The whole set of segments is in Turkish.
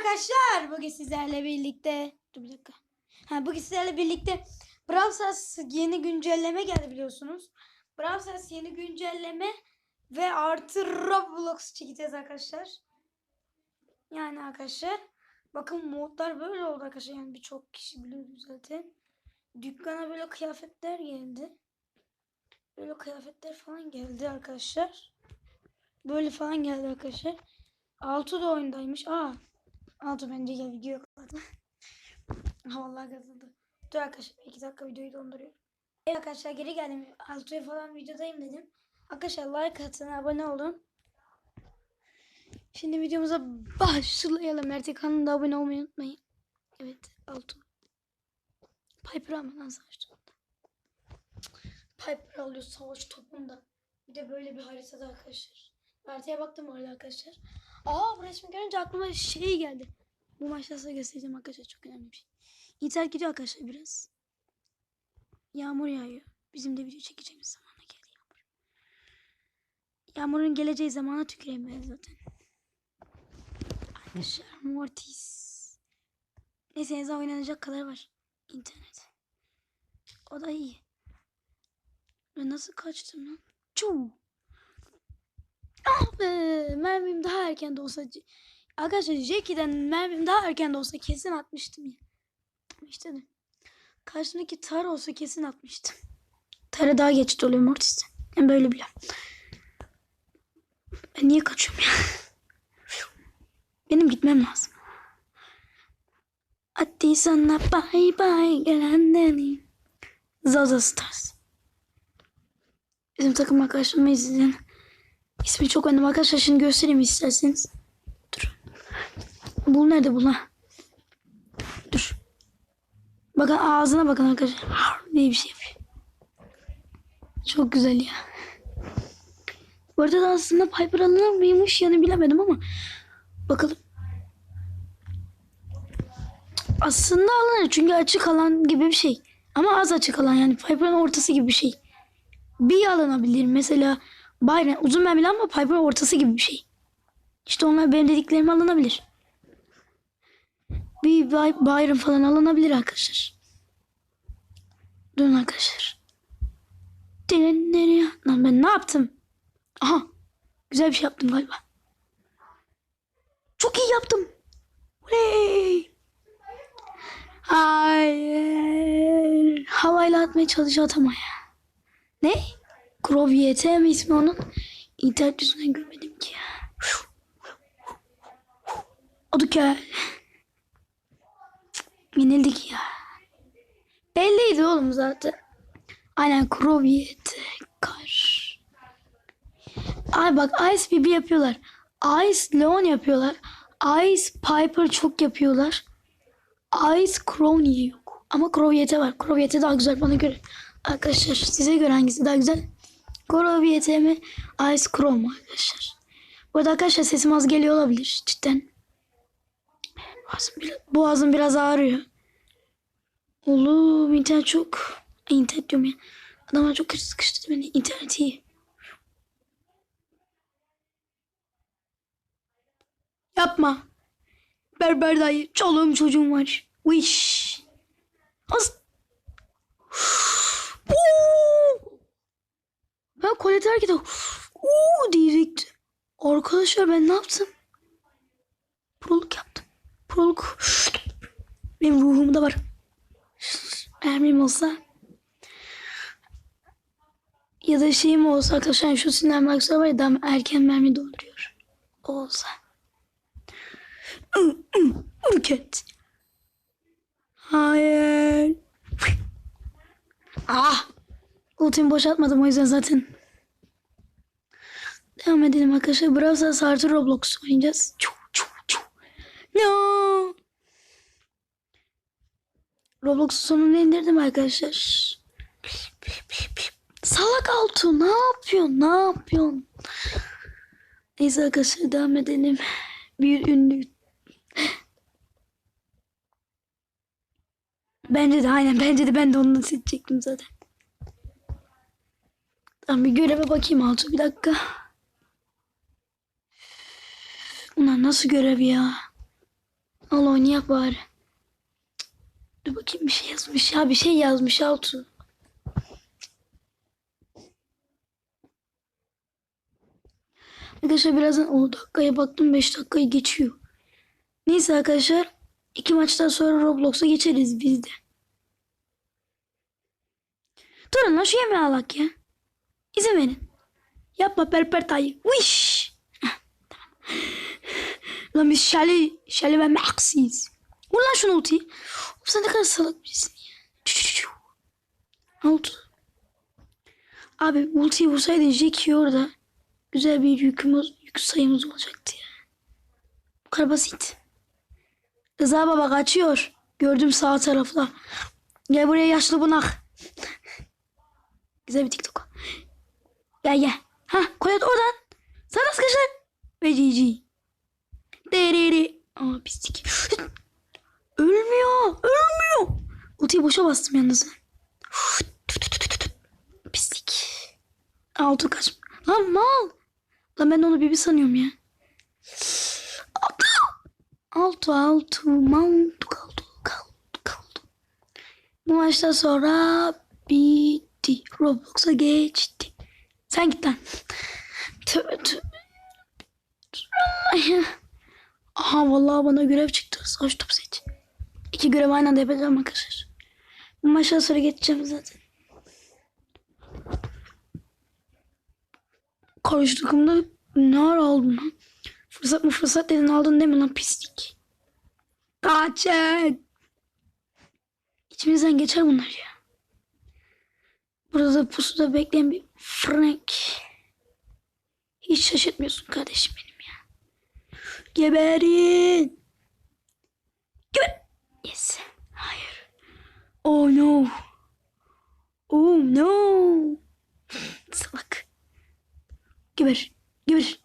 arkadaşlar. Bugün sizlerle birlikte dur bir dakika. Ha bugün sizlerle birlikte Brawl Stars yeni güncelleme geldi biliyorsunuz. Brawl Stars yeni güncelleme ve artı Roblox çekeceğiz arkadaşlar. Yani arkadaşlar bakın modlar böyle oldu arkadaşlar. Yani birçok kişi biliyordu zaten. Dükkana böyle kıyafetler geldi. Böyle kıyafetler falan geldi arkadaşlar. Böyle falan geldi arkadaşlar. Altı da oyundaymış. Aa. Altı bence gel video kapadı. Ha vallahi kazandı. Dur arkadaşlar iki dakika videoyu donduruyorum. Evet arkadaşlar geri geldim. Altıya falan videodayım dedim. Arkadaşlar like atın abone olun. Şimdi videomuza başlayalım. Mert'e kanalına abone olmayı unutmayın. Evet altı. Piper ama lan savaş topunda. Piper alıyor savaş topunda. Bir de böyle bir haritada arkadaşlar. Haritaya baktım orada arkadaşlar. Aa bu resmi görünce aklıma şey geldi. Bu maçta size göstereceğim arkadaşlar çok önemli bir şey. İnternet gidiyor arkadaşlar biraz. Yağmur yağıyor. Bizim de video çekeceğimiz zamana geldi yağmur. Yağmurun geleceği zamana tüküreyim ben zaten. Arkadaşlar Mortis. Neyse en oynanacak kadar var. İnternet. O da iyi. Ben nasıl kaçtım lan? Çuu. Ah be, mermim daha erken de olsa Arkadaşlar Jackie'den mermim daha erken de olsa kesin atmıştım ya. İşte de. Karşımdaki tar olsa kesin atmıştım. Tara daha geç doluyor Mortis'ten. Yani böyle bile. Ben niye kaçıyorum ya? Benim gitmem lazım. Hadi sana bye bye gelenlerim. Zaza Stars. Bizim takım arkadaşlarımı izleyen İsmi çok önemli arkadaşlar. Şimdi göstereyim isterseniz. Dur. Bul nerede bul ha? Dur. Bakın ağzına bakın arkadaşlar. diye bir şey yapıyor. Çok güzel ya. Bu arada da aslında Piper alınır mıymış yani bilemedim ama. Bakalım. Aslında alınır çünkü açık alan gibi bir şey. Ama az açık alan yani Piper'ın ortası gibi bir şey. Bir alınabilir mesela Byron uzun mermili ama Piper ortası gibi bir şey. İşte onlar benim dediklerime alınabilir. Bir By- Byron falan alınabilir arkadaşlar. Durun arkadaşlar. Nereye? Lan ben ne yaptım? Aha. Güzel bir şey yaptım galiba. Çok iyi yaptım. Oley. Hayır. Havayla atmaya çalışıyor atama ya. Ne? Kroviyete mi ismi onun? İnternet yüzünden görmedim ki. Adı gel. Yenildik ya. Belliydi oğlum zaten. Aynen Kroviyete kar. Ay bak Ice BB yapıyorlar. Ice Leon yapıyorlar. Ice Piper çok yapıyorlar. Ice Crow niye yok? Ama Kroviyete var. Kroviyete daha güzel bana göre. Arkadaşlar size göre hangisi daha güzel? Kroviyete mi? Ice Crow mu arkadaşlar? Bu arada arkadaşlar sesim az geliyor olabilir cidden. Boğazım biraz, ağrıyor. Oğlum internet çok... İnternet diyorum ya. Adamlar çok kötü sıkıştırdı beni. İnternet iyi. Yapma. Berber dayı. Çoluğum çocuğum var. Wish. Az. Kolye terk ediyorum. Uuu diyecekti. Arkadaşlar ben ne yaptım? Proluk yaptım. Proluk. Benim ruhumda var. Mermim olsa. Ya da şeyim olsa arkadaşlar şu sinir maksada var ya daha erken mermi dolduruyor. O olsa. Ürket. Hayır. Ah. Ultimi boşaltmadım o yüzden zaten. Devam edelim arkadaşlar. Brawl Stars artı Roblox oynayacağız. Çu, çu, çu. No. Roblox'un sonunu indirdim arkadaşlar. Salak Altu ne yapıyorsun? Ne yapıyorsun? Neyse arkadaşlar devam edelim. Bir ünlü. Bence de aynen bence de ben de onu seçecektim zaten. Tamam bir göreve bakayım Altu bir dakika. Bunlar nasıl görev ya? Al oynayak bari. Dur bakayım bir şey yazmış ya bir şey yazmış Altu. Arkadaşlar birazdan o dakikaya baktım 5 dakikayı geçiyor. Neyse arkadaşlar iki maçtan sonra Roblox'a geçeriz biz de. Durun lan şu yemeği alak ya. İzin verin. Yapma perpertayı. Wish. Tamam. Lan biz Şali, Şali ve Max'iyiz. Vur lan şunu ultiyi. Oğlum sen ne kadar salak birisin ya. Oldu? Abi ultiyi vursaydın Jack'i orada güzel bir yükümüz, yük sayımız olacaktı ya. Bu kadar basit. Rıza baba kaçıyor. Gördüm sağ tarafta. Gel buraya yaşlı bunak. Güzel bir TikTok. Gel gel. Ha koyat oradan. Sana sıkışır. Ve GG. Dereri. Aa pislik. Ölmüyor. Ölmüyor. Ultiyi boşa bastım yalnız. Pislik. Altı kaç. Lan mal. Lan ben onu bibi sanıyorum ya. Altı. Altı altı. Mount kaldı. Kaldı. Kaldı. Bu maçtan sonra bitti. Roblox'a geçti. Sen git lan. Tövbe tövbe. Aha vallahi bana görev çıktı. Savaş top seç. İki görev aynı anda yapacağım arkadaşlar. Bu maçtan sonra geçeceğim zaten. Takımda ne ara aldın lan? Fırsat mı fırsat dedin aldın değil mi lan pislik? Kaçın. İçimizden geçer bunlar ya. Burada pusuda bekleyen bir Frank. Hiç şaşırtmıyorsun kardeşim benim ya. Geberin. Geber. Yes. Hayır. Oh no. Oh no. Salak. Geber. Geber.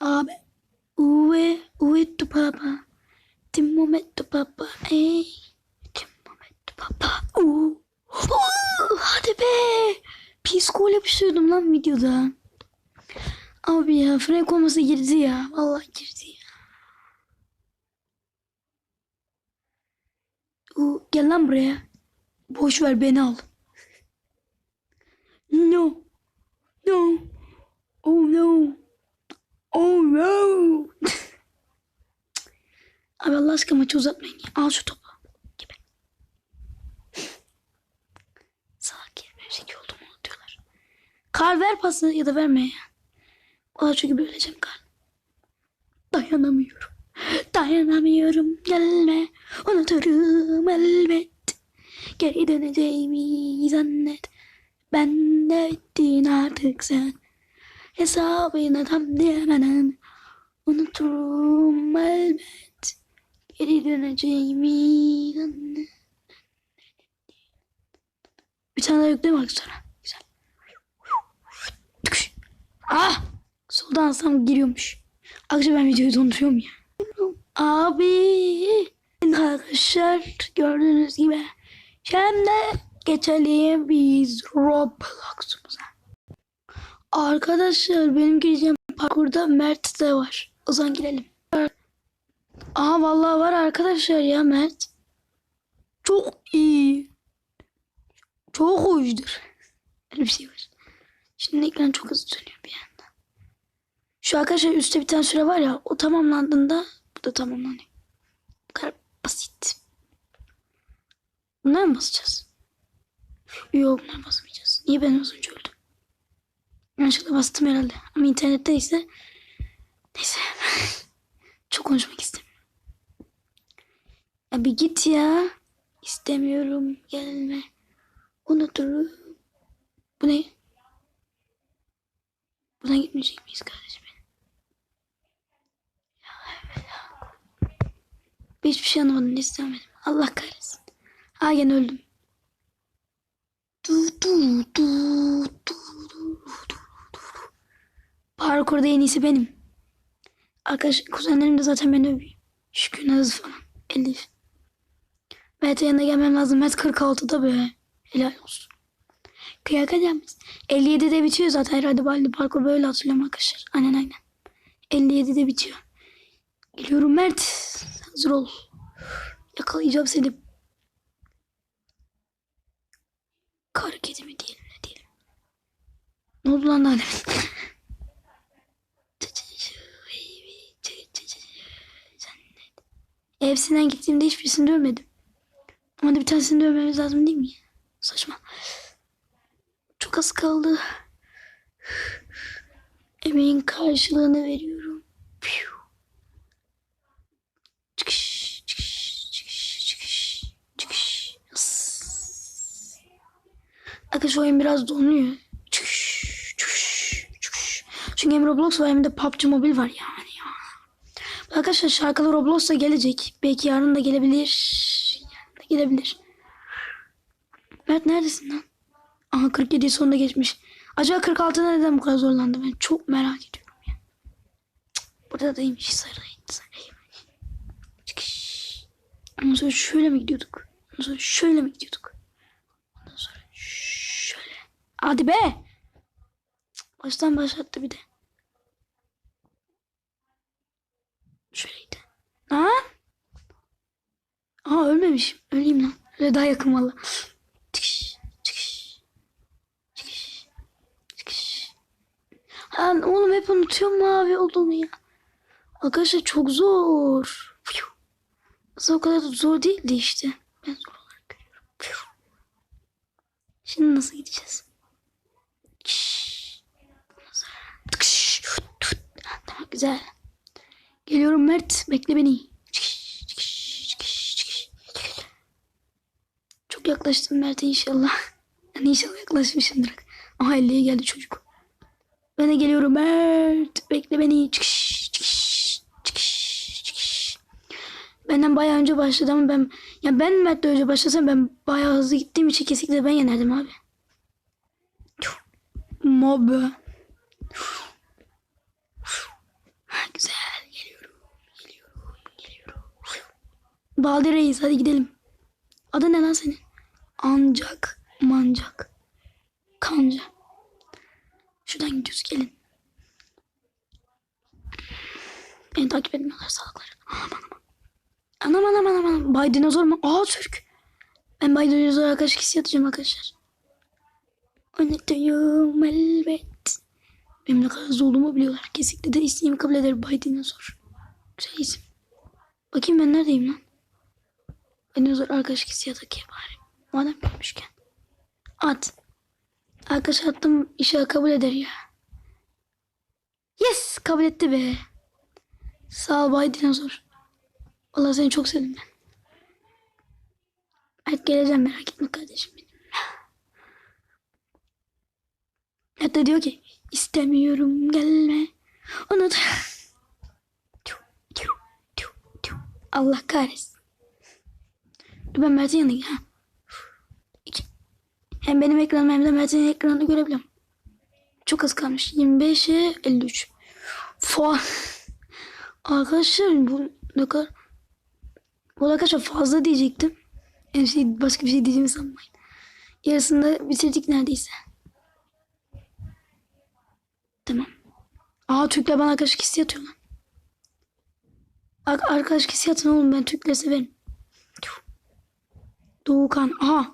Abi. Uwe. Uwe tu papa. Tim momento papa. Ey. Tim momento papa. Uh. Hadi be. Psikol yapıştırdım lan videoda. Abi ya Frank olmasa girdi ya. Vallahi girdi ya. Uh, gel lan buraya. Boş ver beni al. No. No. Oh no. Oh no. Abi Allah aşkına maçı uzatmayın. Al şu topu. Gibi. Salak yer. Zeki olduğumu unutuyorlar. Kar ver pası ya da verme ya. Valla çünkü öleceğim kar. Dayanamıyorum. Dayanamıyorum. Gelme. Unuturum elbet. Geri döneceğimi zannet. Ben de bittin artık sen. Hesabına tam diyemeden. Unuturum elbet. Geri döneceğimi zannet. Bir tane daha yükleyeyim bak sonra. Güzel. Ah! Soldan alsam giriyormuş. Akşam ben videoyu donduruyorum ya. Abi. Arkadaşlar gördüğünüz gibi. Şimdi geçelim biz Roblox'umuza. Arkadaşlar benim gireceğim parkurda Mert de var. O zaman girelim. Aha vallahi var arkadaşlar ya Mert. Çok iyi. Çok hoşdur. Öyle bir şey var. Şimdi ekran çok hızlı dönüyor bir anda. Şu arkadaşlar üstte bir tane süre var ya o tamamlandığında bu da tamamlanıyor. Bu kadar basit. Bunlar mı basacağız? Yok bunlar basmayacağız. Niye ben az önce öldüm? Yanlışlıkla bastım herhalde. Ama internette ise neyse. çok konuşmak istemiyorum. Ya bir git ya. İstemiyorum. Gelme. Unuturum. Bu ne? Buradan gitmeyecek miyiz kardeşim? Hiçbir şey anlamadım. İstemedim. Allah kahretsin. Ha öldüm. Du, du, du, du, du, du, du. Parkurda en iyisi benim. Arkadaş kuzenlerim de zaten beni övüyor. Şükür Naz falan. Elif. Mert'e yanına gelmem lazım. Mert 46'da be. Helal olsun. Kıyak edeceğimiz. 57'de bitiyor zaten herhalde Baldi Parkur böyle hatırlıyorum arkadaşlar. Aynen aynen. 57'de bitiyor. Geliyorum Mert. Hazır ol. Yakalayacağım seni. Kar kedi mi diyelim ne diyelim. Ne oldu lan daha demin? Hepsinden gittiğimde hiçbirisini dövmedim. Ama da bir tanesini dövmemiz lazım değil mi? Saçma. Çok az kaldı. Emeğin karşılığını veriyorum. Piu. Çıkış, çıkış, çıkış, çıkış, çıkış. Yas. Arkadaşlar oyun biraz donuyor. Çıkış, çıkış, çıkış. Çünkü hem Roblox var hem de PUBG Mobile var yani ya. Arkadaşlar şarkılı Roblox da gelecek. Belki yarın da gelebilir. Yarın da gelebilir. Mert neredesin lan? Aha 47 sonunda geçmiş. Acaba 46'da neden bu kadar zorlandı? Ben çok merak ediyorum ya. Burada değilmiş. Sarayın. Sarayın. Çıkış. Ondan sonra şöyle mi gidiyorduk? Ondan sonra şöyle mi gidiyorduk? Ondan sonra şöyle. Hadi be. Baştan başlattı bir de. Şöyleydi. Ha? Aa ölmemişim. Öleyim lan. Öyle daha yakın valla. Çıkış. Çıkış. Çıkış. Çıkış. Ha, oğlum hep unutuyorum mavi olduğunu ya. Arkadaşlar çok zor. Aslında o kadar da zor değildi işte. Ben zor olarak görüyorum. Şimdi nasıl gideceğiz? Güzel. Geliyorum Mert. Bekle beni. Çok yaklaştım Mert'e inşallah. Yani inşallah yaklaşmışımdır. Aha 50'ye geldi çocuk. Ben de geliyorum Mert. Bekle beni. Çıkış, çıkış, çıkış, çıkış. Benden bayağı önce başladı ama ben ya ben Mert'le önce başlasam ben bayağı hızlı gittiğim için kesinlikle ben yenerdim abi. Mob. Güzel geliyorum. Geliyorum. Geliyorum. Baldi Reis hadi gidelim. Adı ne lan senin? Ancak. Mancak. Kanca. Şuradan gidiyoruz gelin. Beni takip etmiyorlar salaklar. Aman aman. Anam anam anam anam. Bay dinozor mu? Aa Türk. Ben Bay dinozor arkadaş ikisi yatacağım arkadaşlar. Unutuyorum elbet. Benim ne kadar hızlı olduğumu biliyorlar. Kesinlikle de isteğimi kabul eder Bay Dinozor. Güzel isim. Bakayım ben neredeyim lan? Bay Dinozor arkadaş ikisi yatak ya bari. Madem görmüşken. At. Arkadaş attım işe kabul eder ya. Yes kabul etti be. Sağ ol Bay Dinozor. Vallahi seni çok sevdim ben. Evet geleceğim merak etme kardeşim benim. Hatta diyor ki istemiyorum gelme. Tüh, tüh. Allah kahretsin. Dur ben Mert'in yanına. Hem benim ekranım hem de Mert'in ekranını görebiliyorum. Çok az kalmış. 25'e 53. Fa Arkadaşlar bu ne kadar bu arkadaşlar fazla diyecektim. Yani şey, başka bir şey diyeceğimi sanmayın. Yarısında bitirdik neredeyse. Tamam. Aa Türkler bana arkadaşlık hissi atıyor lan. Ar arkadaşlık hissi atın oğlum ben Türkleri severim. Doğukan. Aha.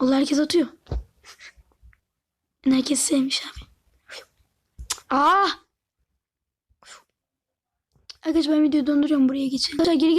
Vallahi herkes atıyor. Herkes sevmiş abi. Aa. Arkadaşlar ben videoyu donduruyorum buraya geçelim. Arkadaşlar geri